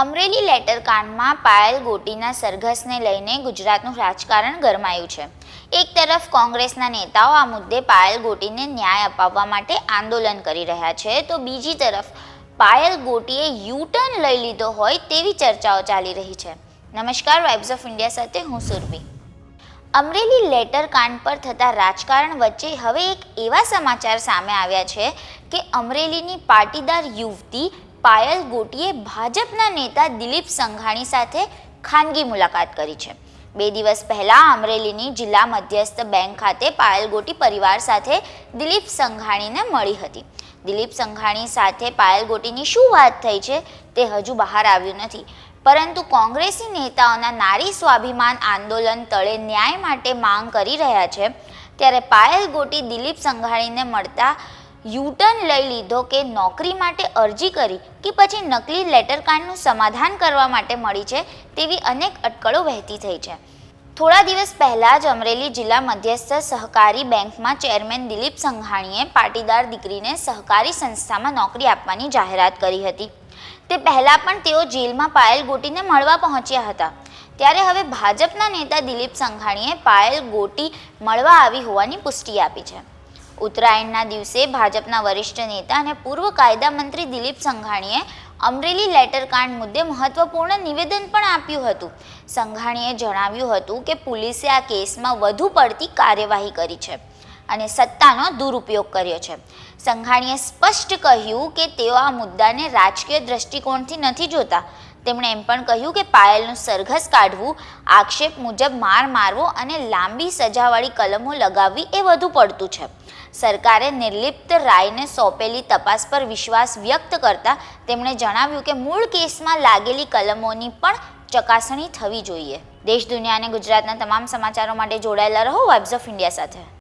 Amreli letter કાંડમાં પાયલ ગોટીના સરઘસને લઈને ગુજરાતનું રાજકારણ ગરમાયું છે. એક તરફ કોંગ્રેસના નેતાઓ આ મુદ્દે પાયલ ગોટીને ન્યાય અપાવવા માટે આંદોલન કરી રહ્યા છે, તો બીજી તરફ પાયલ ગોટીએ યુ ટર્ન લઈ લીધો હોય તેવી ચર્ચાઓ ચાલી રહી છે. નમસ્કાર, વાઇબ્સ ઓફ ઇન્ડિયા સાથે હું સુરભી. અમરેલી લેટર કાંડ પર થતા રાજકારણ વચ્ચે હવે એક એવા સમાચાર સામે આવ્યા છે કે અમરેલીની પાટીદાર યુવતી પાયલ ગોટીએ ભાજપના નેતા દિલીપ સંઘાણી સાથે ખાનગી મુલાકાત કરી છે. બે દિવસ પહેલા અમરેલીની જિલ્લા મધ્યસ્થ બેંક ખાતે પાયલ ગોટી પરિવાર સાથે દિલીપ સંઘાણીને મળી હતી. દિલીપ સંઘાણી સાથે પાયલ ગોટીની શું વાત થઈ છે તે હજુ બહાર આવ્યું નથી. પરંતુ કોંગ્રેસી નેતાઓના નારી સ્વાભિમાન આંદોલન તળે ન્યાય માટે માંગ કરી રહ્યા છે. ત્યારે પાયલ ગોટી દિલીપ સંઘાણીને મળતા યુટર્ન લઈ લીધો કે નોકરી માટે અરજી કરી કે પછી નકલી લેટર કાર્ડનું સમાધાન કરવા માટે મળી છે તેવી અનેક અટકળો વહેતી થઈ છે. થોડા દિવસ પહેલાં જ અમરેલી જિલ્લા મધ્યસ્થ સહકારી બેંકમાં ચેરમેન દિલીપ સંઘાણીએ પાટીદાર દીકરીને સહકારી સંસ્થામાં નોકરી આપવાની જાહેરાત કરી હતી. તે પહેલાં પણ તેઓ જેલમાં પાયલ ગોટીને મળવા પહોંચ્યા હતા. ત્યારે હવે ભાજપના નેતા દિલીપ સંઘાણીએ પાયલ ગોટી મળવા આવી હોવાની પુષ્ટિ આપી છે. ઉત્તરાયણના દિવસે ભાજપના વરિષ્ઠ નેતા અને પૂર્વ કાયદા મંત્રી દિલીપ સંઘાણીએ અમરેલી લેટર કાંડ મુદ્દે મહત્વપૂર્ણ નિવેદન પણ આપ્યું હતું. સંઘાણીએ જણાવ્યું હતું કે પોલીસે આ કેસમાં વધુ પડતી કાર્યવાહી કરી છે અને સત્તાનો દુરુપયોગ કર્યો છે. સંઘાણીએ સ્પષ્ટ કહ્યું કે તેઓ આ મુદ્દાને રાજકીય દ્રષ્ટિકોણથી નથી જોતા. તેમણે એમ પણ કહ્યું કે પાયલનું સરઘસ કાઢવું, આક્ષેપ મુજબ માર મારવો અને લાંબી સજાવાળી કલમો લગાવવી એ વધુ પડતું છે. સરકારે નિર્લિપ્ત રાયને સોંપેલી તપાસ પર વિશ્વાસ વ્યક્ત કરતા તેમણે જણાવ્યું કે મૂળ કેસમાં લાગેલી કલમોની પણ ચકાસણી થવી જોઈએ. દેશ, દુનિયા અને ગુજરાતના તમામ સમાચારો માટે જોડાયેલા રહો. વાઇબ્સ ઓફ ઇન્ડિયા સાથે.